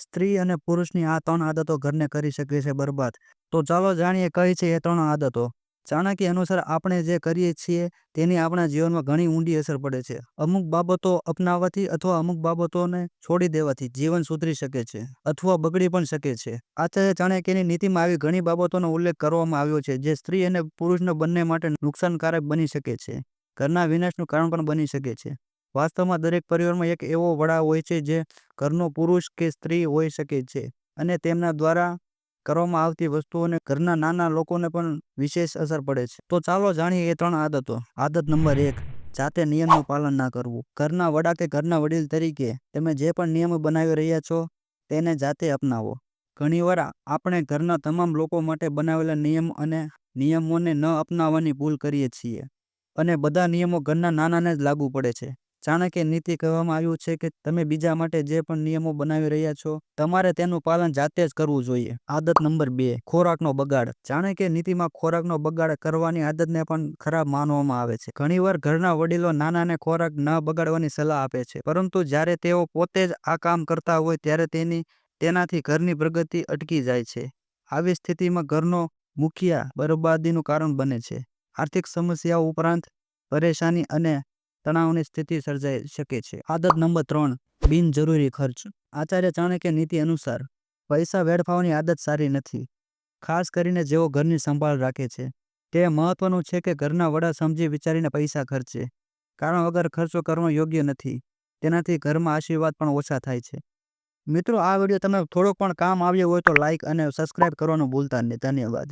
સ્ત્રી અને પુરુષની આ ત્રણ આદતો ઘરને કરી શકે છે બરબાદ. તો ચાલો જાણીએ કઈ છે એ ત્રણ આદતો. ચાણક્ય અનુસાર આપણે જે કરીએ છીએ તેની આપણા જીવનમાં ઘણી ઊંડી અસર પડે છે. અમુક બાબતો અપનાવવાથી અથવા અમુક બાબતોને છોડી દેવાથી જીવન સુધરી શકે છે અથવા બગડી પણ શકે છે. આચાર્ય ચાણક્યની નીતિમાં આવી ઘણી બાબતોનો ઉલ્લેખ કરવામાં આવ્યો છે જે સ્ત્રી અને પુરુષને બંને માટે નુકસાનકારક બની શકે છે. ઘરના વિનાશનું કારણ પણ બની શકે છે. વાસ્તવમાં દરેક પરિવારમાં એક એવો વડા હોય છે જે ઘરનો પુરુષ કે સ્ત્રી હોઈ શકે છે અને તેમના દ્વારા કરવામાં આવતી વસ્તુઓને ઘરના નાના લોકોને પણ વિશેષ અસર પડે છે. તો ચાલો જાણીએ એ ત્રણ આદતો. આદત નંબર એક, જાતે નિયમનું પાલન ના કરવું. ઘરના વડા કે ઘરના વડીલ તરીકે તમે જે પણ નિયમો બનાવી રહ્યા છો તેને જાતે અપનાવો. ઘણીવાર આપણે ઘરના તમામ લોકો માટે બનાવેલા નિયમ અને નિયમોને ન અપનાવવાની ભૂલ કરીએ છીએ અને બધા નિયમો ઘરના નાનાને જ લાગુ પડે છે. ચાણક્ય નીતિ કહેવામાં આવ્યું છે કે તમે બીજા માટે જે પણ નિયમો બનાવી રહ્યા છો, તમારે તેનું પાલન જાતે જ કરવું જોઈએ. આદત નંબર બે, ખોરાકનો બગાડ. ચાણક્ય નીતિમાં ખોરાકનો બગાડ કરવાની આદતને પણ ખરાબ માનવામાં આવે છે. ઘણીવાર ઘરના વડીલો નાનાને ખોરાક ન બગાડવાની સલાહ આપે છે, પરંતુ જ્યારે તેઓ પોતે જ આ કામ કરતા હોય ત્યારે તેની, તેનાથી ઘરની પ્રગતિ અટકી જાય છે. આવી સ્થિતિમાં ઘરનો મુખિયા બરબાદીનું કારણ બને છે. આર્થિક સમસ્યાઓ ઉપરાંત પરેશાની અને તણાવની સ્થિતિ સર્જાઈ શકે છે. આદત નંબર ત્રણ, બિનજરૂરી ખર્ચ. આચાર્ય ચાણક્ય નીતિ અનુસાર, પૈસા વેડફાવની આદત સારી નથી. ખાસ કરીને જેઓ ઘરની સંભાળ રાખે છે. તે મહત્વનું છે કે ઘરના વડા સમજી વિચારીને પૈસા ખર્ચે. કારણ વગર ખર્ચો કરવો યોગ્ય નથી. તેનાથી ઘરમાં આશીર્વાદ પણ ઓછા થાય છે. મિત્રો, આ વીડિયો તમને થોડોક પણ કામ આવ્યો હોય તો લાઇક અને સબસ્ક્રાઇબ કરવાનું ભૂલતા નહીં. ધન્યવાદ.